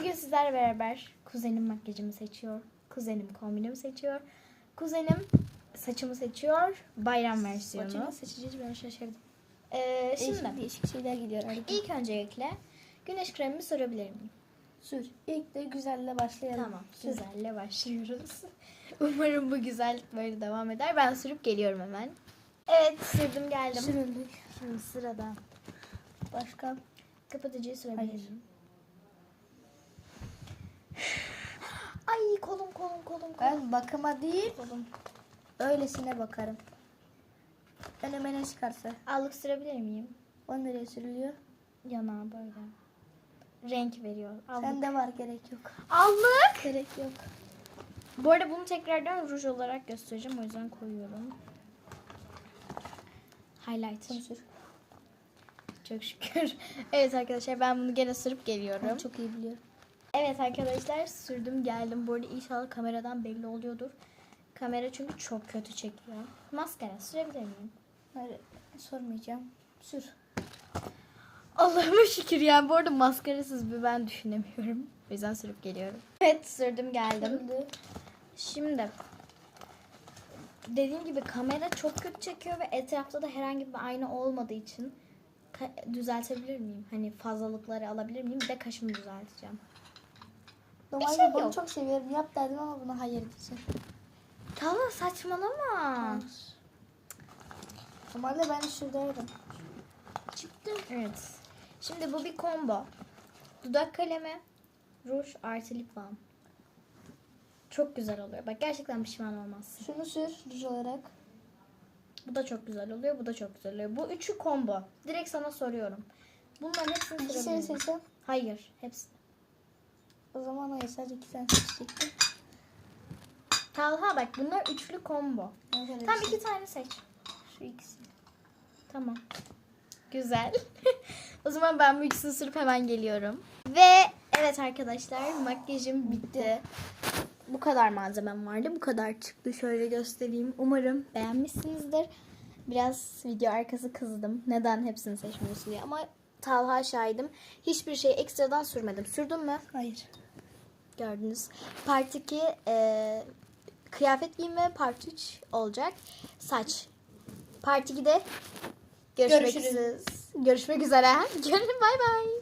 Bugün sizlerle beraber kuzenim makyajımı seçiyor. Kuzenim kombinimi seçiyor. Kuzenim saçımı seçiyor. Bayram versiyonu. Saçını seçeceğiz ben şaşırdım. Ee, Şimdi şimdi değişik şeyler gidiyor. Hadi. ilk öncelikle güneş kremimi sürebilir miyim? Sür. İlk de güzelle başlayalım. Tamam. Sür. Güzelle başlıyoruz. Umarım bu güzellik böyle devam eder. Ben sürüp geliyorum hemen. Evet sürdüm geldim. Sürüldük. Şimdi sırada Başka? kapatıcıyı sürebilir Hayır. miyim? Ay kolum kolum. Ben bakıma değil, kolum. öylesine bakarım. Önüme ne çıkarsa. Allık sürebilir miyim? O nereye sürülüyor? Yanağa böyle. Renk veriyor. Allık. Sende var gerek yok. Allık. Gerek yok. Bu arada bunu tekrardan ruj olarak göstereceğim. O yüzden koyuyorum. Highlighter. Bunu sür. Çok şükür. evet arkadaşlar ben bunu gene sürüp geliyorum. Ben çok iyi biliyorum. Evet arkadaşlar sürdüm geldim. Bu arada inşallah kameradan belli oluyordur. Kamera çünkü çok kötü çekiyor. Maskara sürebilir miyim? Hayır, sormayacağım. Sür. Allah'ıma şükür ya. Bu arada maskarasız bir ben düşünemiyorum. O yüzden sürüp geliyorum. Evet sürdüm geldim. Sürüldü. Şimdi dediğim gibi kamera çok kötü çekiyor ve etrafta da herhangi bir ayna olmadığı için düzeltebilir miyim? Hani fazlalıkları alabilir miyim? Bir de kaşımı düzelteceğim. Normalde şey bunu yok. çok seviyorum. Yap derdim ama buna hayır diyeceğim. Tamam saçmalama. Normalde ben sürdürdüm. Çıktı. Evet. Şimdi bu bir combo. Dudak kalemi, ruj artı lip balm. Çok güzel oluyor. Bak gerçekten pişman olmazsın. Şunu sür düz olarak. Bu da çok güzel oluyor. Bu da çok güzel oluyor. Bu üçü combo. Direkt sana soruyorum. Bunların hepsini İkisini sürebilir miyim? seçsem. Hayır. Hepsi. O zaman hayır sadece iki tane seçecektim. Talha bak bunlar üçlü combo. Şöyle Tam iki tane seç. Şu ikisi. Tamam. Güzel. o zaman ben bu ikisini sürüp hemen geliyorum. Ve evet arkadaşlar makyajım bitti. Bu kadar malzemem vardı. Bu kadar çıktı. Şöyle göstereyim. Umarım beğenmişsinizdir. Biraz video arkası kızdım. Neden hepsini seçmiyorsun diye. Ama Talha şahidim. Hiçbir şey ekstradan sürmedim. Sürdün mü? Hayır. Gördünüz. Part 2 e, kıyafet giyme part 3 olacak. Saç. Part 2'de görüşmek Görüşürüz. üzere. Görüşmek üzere. Görüşmek bay bay.